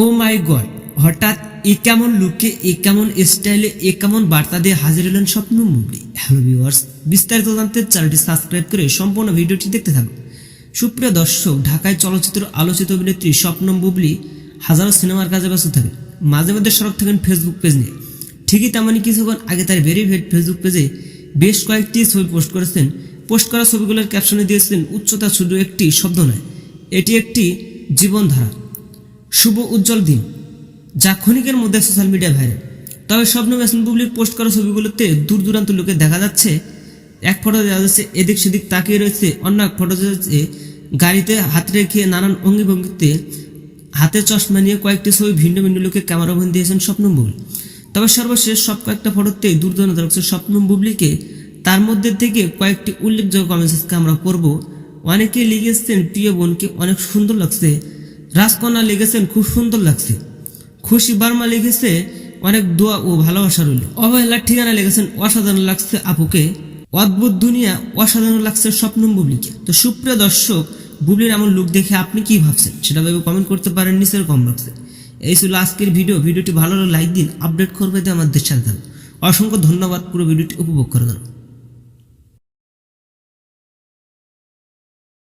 ও মাই god, হঠাৎ এ কেমন লুকে এ কেমন স্টাইলে এ কেমন বার্তা দিয়ে হাজির হলেন স্বপ্ন মুভি হ্যালো ভিউয়ার্স বিস্তারিত জানতে চ্যানেলটি সাবস্ক্রাইব করে সম্পূর্ণ ভিডিওটি দেখতে থাকুন। সুপ্রিয় দর্শক, ঢাকায় চলচ্চিত্র আলোচিত অভিনেত্রী স্বপ্ন বুবলি হাজারো সিনেমার কাজে ব্যস্ত থাকেন মাঝে মধ্যে সরব থাকেন ফেসবুক পেজ নিয়ে। ঠিকই তেমনই কিছুক্ষণ আগে তার ভেরিফাইড ফেসবুক পেজে বেশ কয়েকটি ছবি পোস্ট করেছেন। পোস্ট করা ছবিগুলোর ক্যাপশনে দিয়েছেন, উচ্চতা শুধু একটি শব্দ নয়, এটি একটি জীবনধারা। শুভ উজ্জ্বল দিন। যা ক্ষণিকের মধ্যে সোশ্যাল মিডিয়া ভাইরাল তবে স্বপ্ন মেসন বুবলির পোস্ট করা ছবিগুলোতে দূর দূরান্ত লোকে দেখা যাচ্ছে। এক ফটো দেখা যাচ্ছে, এদিক সেদিক তাকিয়ে রয়েছে, অন্য এক ফটো যাচ্ছে। গাড়িতে হাত রেখে নানান অঙ্গি ভঙ্গিতে হাতে চশমা নিয়ে কয়েকটি ছবি ভিন্ন ভিন্ন লোকে ক্যামেরাবন্দি দিয়েছেন স্বপ্ন বুবলি। তবে সর্বশেষ সব কয়েকটা ফটোতে দূর দূরান্ত রাখছে স্বপ্ন বুবলিকে। তার মধ্যে থেকে কয়েকটি উল্লেখযোগ্য কমেন্টসকে আমরা করব। অনেকে লিখেছেন, প্রিয় বোনকে অনেক সুন্দর লাগছে। রাজকন্যা লিখেছেন খুব সুন্দর লাগছে। খুশি বার্মা লিখেছে অনেক দোয়া ও ভালোবাসা রইল। অবহেলার ঠিকানা লিখেছেন অসাধারণ লাগছে আপুকে। অদ্ভুত দুনিয়া, অসাধারণ লাগছে স্বপ্ন বুবলিকে। তো সুপ্রিয় দর্শক, বুবলির এমন লুক দেখে আপনি কি ভাবছেন? সেটা ভেবে কমেন্ট করতে পারেন, নিচের কম বক্সে এই ছিল আজকের ভিডিও ভিডিওটি ভালো লাইক দিন আপডেট করবে আমাদের সাথে। অসংখ্য ধন্যবাদ, পুরো ভিডিওটি উপভোগ করার জন্য